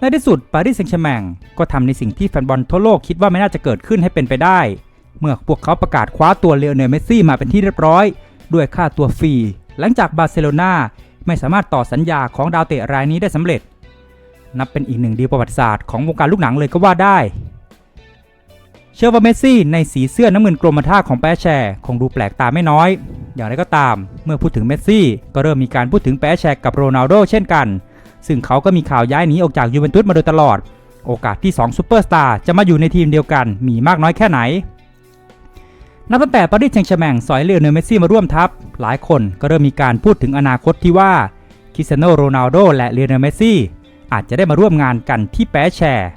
ในที่สุดปารีสแซงต์แชร์แมงก็ทำในสิ่งที่แฟนบอลทั่วโลกคิดว่าไม่น่าจะเกิดขึ้นให้เป็นไปได้ เมื่อพวกเขาประกาศคว้าตัวเลโอเนลเมสซี่มาเป็นที่เรียบร้อย ด้วยค่าตัวฟรี หลังจากบาร์เซโลนาไม่สามารถต่อสัญญาของดาวเตะรายนี้ได้สำเร็จ นับเป็นอีกหนึ่งดีประวัติศาสตร์ของวงการลูกหนังเลยก็ว่าได้ เชื่อว่าเมสซี่ในสีเสื้อน้ำเงินกรมท่าของแปะแชร์คงดูแปลกตาไม่น้อย อย่างไรก็ตาม เมื่อพูดถึงเมสซี่ก็เริ่มมีการพูดถึงแปะแชร์กับโรนัลโดเช่นกัน ซึ่งเขาก็มีข่าวย้ายหนีออกจากยูเวนตุสมาโดยตลอด โอกาสที่2ซูเปอร์สตาร์จะมาอยู่ในทีมเดียวกันมีมากน้อยแค่ไหน นับตั้งแต่ปารีสแซงต์แชร์แมงสอยเลโอเนลเมสซี่มาร่วมทัพ หลายคนก็เริ่มมีการพูดถึงอนาคตที่ว่าคริสเตียโนโรนัลโดและเลโอเนลเมสซี่อาจจะได้มาร่วมงานกันที่แปะแชร์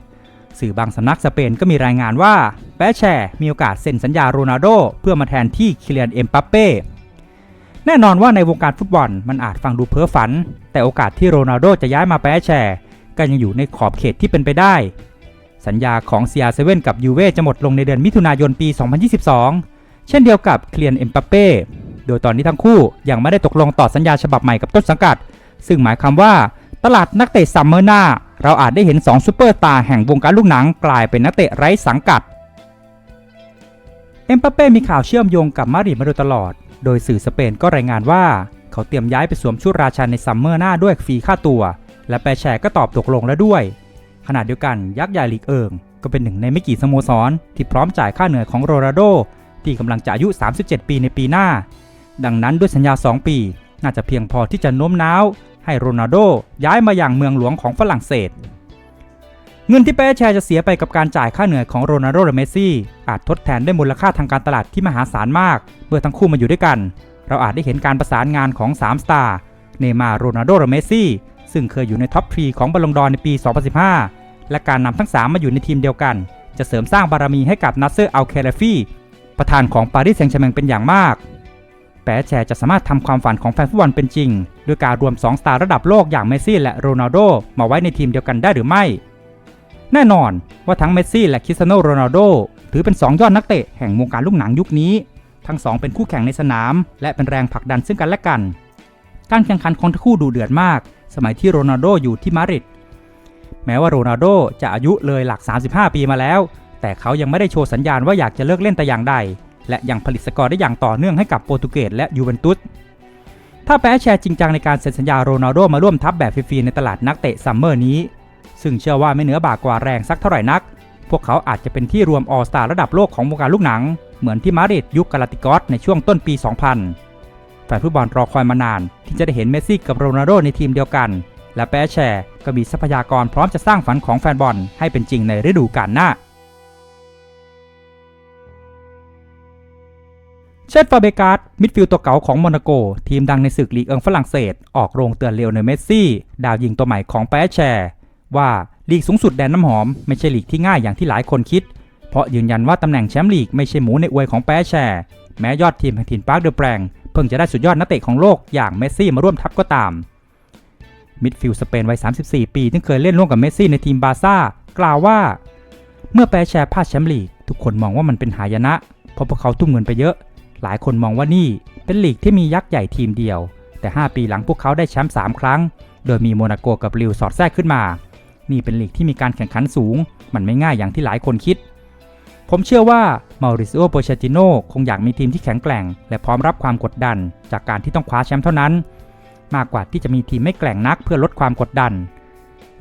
สื่อบางสำนักสเปนก็มีรายงานว่าแปะแชร์มีโอกาสเซ็นสัญญาโรนัลโดเพื่อมาแทนที่คิเลียนเอ็มปัปเป้ แน่นอนว่าในวงการฟุตบอลมันอาจฟังดูเพ้อฝัน แต่โอกาสที่โรนัลโดจะย้ายมาแปะแชร์ก็ยังอยู่ในขอบเขตที่เป็นไปได้ สัญญาของ CR7 กับยูเว่จะหมดลงในเดือนมิถุนายนปี 2022 เช่นเดียวกับเคลียนเอ็มปัปเป้โดยตอนนี้ทั้งคู่ยังไม่ได้ตกลงต่อสัญญาฉบับใหม่กับต้นสังกัด ซึ่งหมายความว่าตลาดนักเตะซัมเมอร์หน้า เราอาจได้เห็น 2ซูเปอร์สตาร์แห่งวงการลูกหนังกลายเป็นนักเตะไร้สังกัด เอ็มปัปเป้มีข่าวเชื่อมโยงกับมาริมาโดยตลอด โดยสื่อสเปนก็รายงานว่า เขาเตรียมย้ายไปสวมชุดราชันในซัมเมอร์หน้าด้วยฟรีค่าตัว และแปรแชร์ก็ตอบตกลงแล้วด้วย ขณะเดียวกันยักษ์ใหญ่ลีกเอิง ก็เป็นหนึ่งในไม่กี่สโมสร ที่พร้อมจ่ายค่าเหนื่อยของโรนัลโดที่กำลังจะอายุ 37 ปีในปีหน้า ดังนั้นด้วยสัญญา 2 ปี น่าจะเพียงพอที่จะโน้มน้าว ให้โรนัลโดย้ายมาอย่างเมืองหลวงของฝรั่งเศส เงินที่เปแชร์จะเสียไปกับการจ่ายค่าเหนื่อยของโรนัลโดและเมสซี่อาจทดแทนได้มูลค่าทางการตลาดที่มหาศาลมาก เมื่อทั้งคู่มาอยู่ด้วยกัน เราอาจได้เห็นการประสานงานของ 3 สตาร์เนย์มาร์โรนัลโดและเมสซี่ซึ่งเคยอยู่ในท็อปทรีของบอลลงดอร์ในปี 2015 และการนำทั้ง 3 มาอยู่ในทีมเดียวกัน จะเสริมสร้างบารมีให้กับนัสเซอร์อัลเคลฟีประธานของปารีสแซงต์แชร์แมงเป็นอย่างมากแปะแชร์จะสามารถทำความฝันของแฟนฟุตบอลเป็นจริงด้วยการรวม2สตาร์ระดับโลกอย่างเมสซี่และโรนัลโดมาไว้ในทีมเดียวกันได้หรือไม่ แน่นอนว่าทั้งเมสซี่และคริสเตียโนโรนัลโดถือเป็น 2 ยอดนักเตะแห่งวงการลูกหนังยุคนี้ ทั้งสองเป็นคู่แข่งในสนาม และเป็นแรงผลักดันซึ่งกันและกัน การแข่งขันของทั้งคู่ดูเดือดมาก สมัยที่โรนัลโดอยู่ที่มาดริดแม้ว่าโรนัลโดจะอายุเลยหลัก 35 ปีมาแล้ว แต่เขายังไม่ได้โชว์สัญญาณว่าอยากจะเลิกเล่นแต่อย่างใด และยังผลิตสกอร์ได้อย่างต่อเนื่องให้กับโปรตุเกสและยูเวนตุสถ้าแปะแชร์จริงจังในการเซ็นสัญญาโรนัลโดมาร่วมทัพแบบฟรีๆในตลาดนักเตะซัมเมอร์นี้ ซึ่งเชื่อว่าไม่เหนือบากกว่าแรงสักเท่าไหร่นัก พวกเขาอาจจะเป็นที่รวมออสตาระดับโลกของวงการลูกหนัง เหมือนที่มาริดยุคกาลาติกอสในช่วงต้นปี 2000 แฟนฟุตบอลรอคอยมานาน ที่จะได้เห็นเมสซี่กับโรนัลโดในทีมเดียวกัน และแปะแชร์ก็มีทรัพยากรพร้อมจะสร้างฝันของแฟนบอลให้เป็นจริงในฤดูกาลหน้าเชฟฟาเบกาสมิดฟิลด์ตัวเก่าของโมนาโก ทีมดังในศึกลีกเอิงฝรั่งเศส ออกโรงเตือนเลโอเนลเมสซี่ ดาวยิงตัวใหม่ของแปะแชร์ ว่าลีกสูงสุดแดนน้ำหอมไม่ใช่ลีกที่ง่ายอย่างที่หลายคนคิด เพราะยืนยันว่าตำแหน่งแชมป์ลีกไม่ใช่หมูในอวยของแปะแชร์แม้ยอดทีมแห่งถิ่นปาร์คเดอแปรงเพิ่งจะได้สุดยอดนักเตะของโลกอย่างเมสซี่มาร่วมทัพก็ตาม มิดฟิลด์สเปนวัย 34 ปีที่เคยเล่นร่วมกับเมสซี่ในทีมบาซ่ากล่าวว่า เมื่อแปะแชร์พลาดแชมป์ลีกทุกคนมองว่ามันเป็นหายนะ เพราะพวกเขาทุ่มเงินไปเยอะ หลายคนมองว่านี่เป็นลีกที่มียักษ์ใหญ่ทีมเดียว แต่ 5 ปีหลังพวกเขาได้แชมป์3ครั้ง โดยมีโมนาโกกับลิวสอดแทรกขึ้นมา นี่เป็นลีกที่มีการแข่งขันสูง มันไม่ง่ายอย่างที่หลายคนคิด ผมเชื่อว่ามาริซิโอโปเชติโนคงอยากมีทีมที่แข็งแกร่ง และพร้อมรับความกดดัน จากการที่ต้องคว้าแชมป์เท่านั้น มากกว่าที่จะมีทีมไม่แกร่งนักเพื่อลดความกดดัน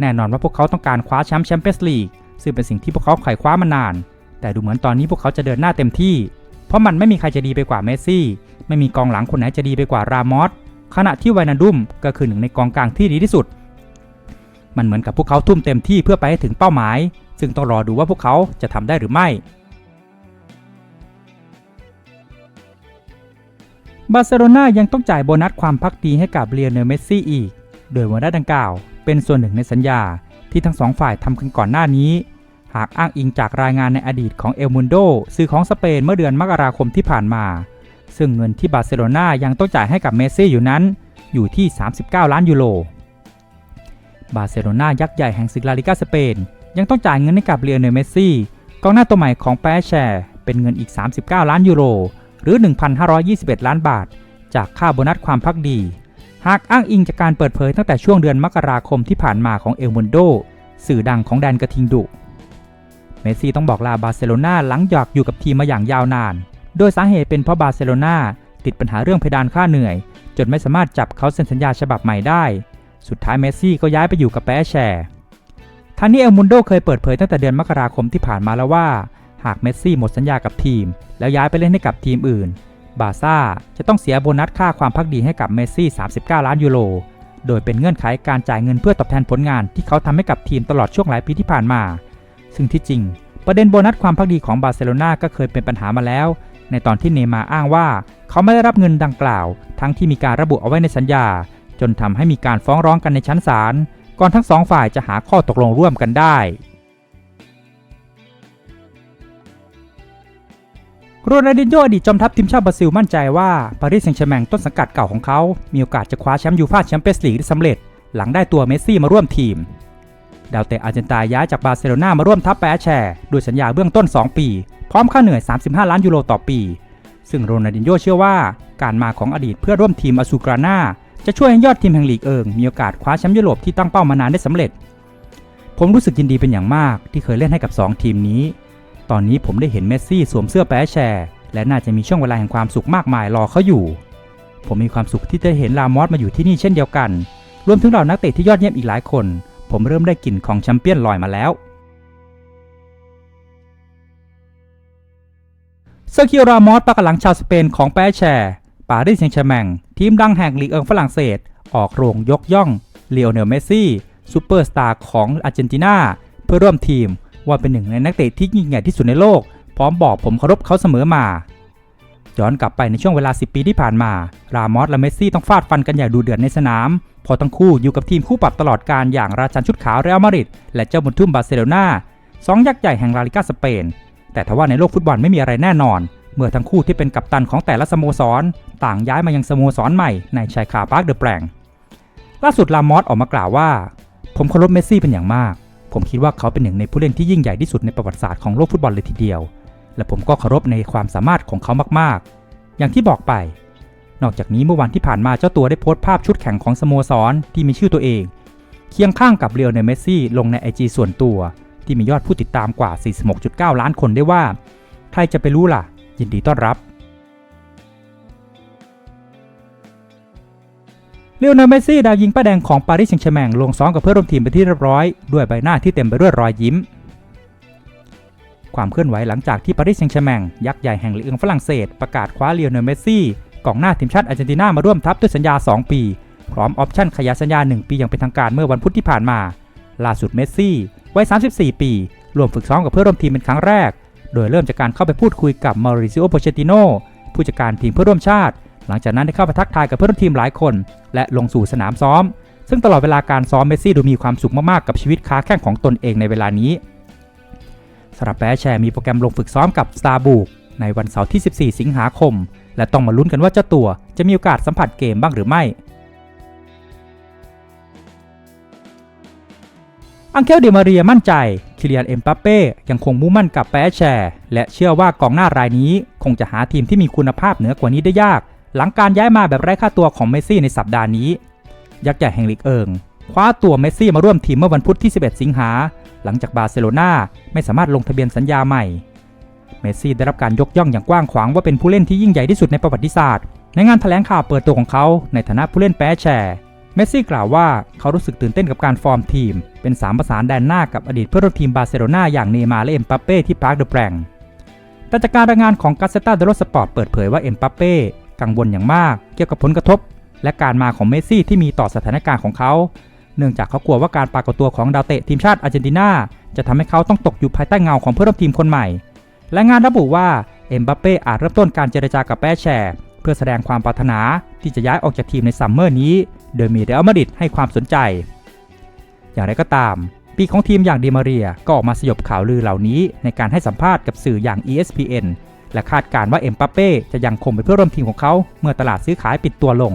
แน่นอนว่าพวกเขาต้องการคว้าแชมป์แชมเปี้ยนส์ลีกซึ่งเป็นสิ่งที่พวกเขาไขว่คว้ามานาน แต่ดูเหมือนตอนนี้พวกเขาจะเดินหน้าเต็มที่ เพราะมันไม่มีใครจะดีไปกว่าเมสซี่ ไม่มีกองหลังคนไหนจะดีไปกว่ารามอส ขณะที่ไวนาดุมก็คือหนึ่งในกองกลางที่ดีที่สุด มันเหมือนกับพวกเขาทุ่มเต็มที่เพื่อไปให้ถึงเป้าหมาย ซึ่งต้องรอดูว่าพวกเขาจะทำได้หรือไม่ บาร์เซโลนายังต้องจ่ายโบนัสความพักดีให้กับเลียนเนลเมสซี่อีก โดยโบนัสดังกล่าว เป็นส่วนหนึ่งในสัญญาที่ทั้งสองฝ่ายทำกันก่อนหน้านี้ หากอ้างอิงจากรายงานในอดีตของเอลมุนโดสื่อของสเปนเมื่อเดือนมกราคมที่ผ่านมา ซึ่งเงินที่บาร์เซโลนายังต้องจ่ายให้กับเมสซี่อยู่นั้น อยู่ที่ 39 ล้านยูโร บาร์เซโลนายักษ์ใหญ่แห่งศึกลาลิกาสเปน ยังต้องจ่ายเงินให้กับเลียเนลเมสซี่กองหน้าตัวใหม่ของแปแชร์เป็นเงินอีก 39 ล้านยูโร หรือ 1,521 ล้านบาท จากค่าโบนัสความพักดี หากอ้างอิงจากการเปิดเผยตั้งแต่ช่วงเดือนมกราคมที่ผ่านมาของเอลมุนโด สื่อดังของแดนกระทิงดุเมสซี่ต้องบอกลาบาร์เซโลนาหลังหยอกอยู่กับทีมมาอย่างยาวนาน โดยสาเหตุเป็นเพราะบาร์เซโลนาติดปัญหาเรื่องเพดานค่าเหนื่อย จนไม่สามารถจับเขาเซ็นสัญญาฉบับใหม่ได้ สุดท้ายเมสซี่ก็ย้ายไปอยู่กับแปะแชร์ทางนี้เอลมุนโดเคยเปิดเผยตั้งแต่เดือนมกราคมที่ผ่านมาแล้วว่า หากเมสซี่หมดสัญญากับทีม แล้วย้ายไปเล่นให้กับทีมอื่น บาซ่าจะต้องเสียโบนัสค่าความพักดีให้กับเมสซี่ 39 ล้านยูโร โดยเป็นเงื่อนไขการจ่ายเงินเพื่อตอบแทนผลงานที่เขาทำให้กับทีมตลอดช่วงหลายปีที่ผ่านมา ซึ่งที่จริง ประเด็นโบนัสความพักดีของบาร์เซโลนาก็เคยเป็นปัญหามาแล้ว ในตอนที่เนย์มาอ้างว่า เขาไม่ได้รับเงินดังกล่าว ทั้งที่มีการระบุเอาไว้ในสัญญา จนทำให้มีการฟ้องร้องกันในชั้นศาลก่อนทั้งสองฝ่ายจะหาข้อตกลงร่วมกันได้ โรนัลดินโญอดีตจอมทัพทีมชาติบราซิลมั่นใจว่าปารีสแซงต์แชร์แมงต้นสังกัดเก่าของเขา มีโอกาสจะคว้าแชมป์ยูฟ่าแชมเปี้ยนส์ลีกได้สำเร็จ หลังได้ตัวเมสซี่มาร่วมทีม ดาวเตะอาร์เจนตาย้ายจากบาร์เซโลนามาร่วมทัพแปะแชร์ด้วยสัญญาเบื้องต้น 2 ปี พร้อมค่าเหนื่อย 35 ล้านยูโรต่อปี ซึ่งโรนัลดินโญเชื่อว่าการมาของอดีตเพื่อร่วมทีมอาซูกรานา จะช่วยให้ยอดทีมแห่งลีกเอิงมีโอกาสคว้าแชมป์ยุโรปที่ตั้งเป้ามานานได้สำเร็จ ผมรู้สึกยินดีเป็นอย่างมากที่เคยเล่นให้กับ 2 ทีมนี้ ตอนนี้ผมได้เห็นเมสซี่สวมเสื้อแปะแชร์และน่าจะมีช่วงเวลาแห่งความสุขมากมายรอเขาอยู่ ผมมีความสุขที่ได้เห็นลามอสมาอยู่ที่นี่เช่นเดียวกัน รวมถึงเหล่านักเตะที่ยอดเยี่ยมอีกหลายคน ผมเริ่มได้กลิ่นของแชมเปี้ยนลอยมาแล้วเซอร์คิโอรามอสปากหลังชาวสเปนของแปะแชร์ารีสแซงต์แชร์แมงทีมดังแห่งลีกเอิงฝรั่งเศส ออกโรงยกย่องเลโอเนลเมสซี่ซูเปอร์สตาร์ของอาร์เจนตินาเพื่อร่วมทีมว่าเป็นหนึ่งในนักเตะที่ยิ่งใหญ่ที่สุดในโลก พร้อมบอกผมเคารพเขาเสมอมาย้อนกลับไปในช่วงเวลา 10 ปีที่ผ่านมา รามอสและเมสซี่ต้องฟาดฟันกันอย่างดูเดือดในสนาม พอทั้งคู่อยู่กับทีมคู่ปรับตลอดการอย่างราชันชุดขาวเรอัลมาดริดและเจ้าบุญทุ่มบาร์เซโลนาสองยักษ์ใหญ่แห่งลาลิกาสเปน แต่ทว่าในโลกฟุตบอลไม่มีอะไรแน่นอน เมื่อทั้งคู่ที่เป็นกัปตันของแต่ละสโมสร ต่างย้ายมายังสโมสรใหม่ในชายคาพาร์คเดอะแปลงล่าสุดลามอสออกมากล่าวว่า ผมเคารพเมสซี่เป็นอย่างมาก ผมคิดว่าเขาเป็นหนึ่งในผู้เล่นที่ยิ่งใหญ่ที่สุดในประวัติศาสตร์ของโลกฟุตบอลเลยทีเดียว และผมก็เคารพในความสามารถของเขามากๆ อย่างที่บอกไป นอกจากนี้เมื่อวันที่ผ่านมาเจ้าตัวได้โพสต์ภาพชุดแข่งของสโมสรที่มีชื่อตัวเอง เคียงข้างกับเรียวเนเมสซี่ลงในไอจีส่วนตัว ที่มียอดผู้ติดตามกว่า 46.9 ล้านคนได้ว่า ใครจะไปรู้ล่ะ ยินดีต้อนรับเลโอนลเมสซี่ดาวยิงป้าแดงของปารีสแซงต์แชร์แมงลงซ้อมกับเพื่อนร่วมทีมเป็นที่เรียบร้อย ด้วยใบหน้าที่เต็มไปด้วยรอยยิ้ม ความเคลื่อนไหวหลังจากที่ปารีสแซงต์แชร์แมงยักษ์ใหญ่แห่งลีกเอิงฝรั่งเศสประกาศคว้าเลโอเนลเมสซี่กองหน้าทีมชาติอาร์เจนตินามาร่วมทัพด้วยสัญญา 2 ปี พร้อมออปชั่นขยายสัญญา 1 ปีอย่างเป็นทางการเมื่อวันพุธที่ผ่านมาล่าสุดเมสซี่วัย34 ปีรวมฝึกซ้อมกับเพื่อนร่วมทีมเป็นครั้งแรก โดยเริ่มจากการเข้าไปพูดคุยกับมาริซิโอโปเชติโนผู้จัดการทีมเพื่อร่วมชาติ หลังจากนั้นได้เข้าไปทักทายกับเพื่อนร่วมทีมหลายคน และลงสู่สนามซ้อม ซึ่งตลอดเวลาการซ้อมเมสซี่ดูมีความสุขมากๆกับชีวิตค้าแข่งของตนเองในเวลานี้สำหรับแปะแชร์มีโปรแกรมลงฝึกซ้อมกับสตาร์บูกในวันเสาร์ที่ 14 สิงหาคม และต้องมาลุ้นกันว่าเจ้าตัวจะมีโอกาสสัมผัสเกมบ้างหรือไม่ อังเคลเดมาเรียมั่นใจ คิเลียนเอ็มปัปเป้ยังคงมุ่งมั่นกับแปะแชร์และเชื่อว่ากองหน้ารายนี้คงจะหาทีมที่มีคุณภาพเหนือกว่านี้ได้ยาก หลังการย้ายมาแบบไร้ค่าตัวของเมสซี่ในสัปดาห์นี้ ยักษ์ใหญ่แห่งลีกเอิงคว้าตัวเมสซี่มาร่วมทีมเมื่อวันพุธที่ 11 สิงหา หลังจากบาร์เซโลนาไม่สามารถลงทะเบียนสัญญาใหม่ เมสซี่ได้รับการยกย่องอย่างกว้างขวางว่าเป็นผู้เล่นที่ยิ่งใหญ่ที่สุดในประวัติศาสตร์ ในงานแถลงข่าวเปิดตัวของเขาในฐานะผู้เล่นแปรแชร์ เมสซี่กล่าวว่าเขารู้สึกตื่นเต้นกับการฟอร์มทีม เป็นสามประสานแดนหน้ากับอดีตเพื่อนร่วมทีมบาร์เซโลนาอย่างเนมาและเอ็มปัปเป้ที่พาร์คเดอะแปลงแต่จากการรายงานของกาเซตาเดโรสปอร์ตเปิดเผยว่าเอ็มปัปเป้กังวลอย่างมาก เกี่ยวกับผลกระทบ และการมาของเมสซี่ที่มีต่อสถานการณ์ของเขา เนื่องจากเขากลัวว่าการปรากฏตัวของดาวเตะทีมชาติอาร์เจนตินาจะทำให้เขาต้องตกอยู่ภายใต้เงาของเพื่อนร่วมทีมคนใหม่ และงานระบุว่าเอ็มบัปเป้อาจเริ่มต้นการเจรจากับแปะแชร์ เพื่อแสดงความปรารถนาที่จะย้ายออกจากทีมในซัมเมอร์นี้ โดยมีเรอัลมาดริดให้ความสนใจ อย่างไรก็ตาม ปีของทีมอย่างเดมาเรียก็ออกมาสยบข่าวลือเหล่านี้ในการให้สัมภาษณ์กับสื่ออย่าง ESPN และคาดการณ์ว่าเอ็มปาเป้จะยังคงเป็นเพื่อนร่วมทีมของเขาเมื่อตลาดซื้อขายปิดตัวลง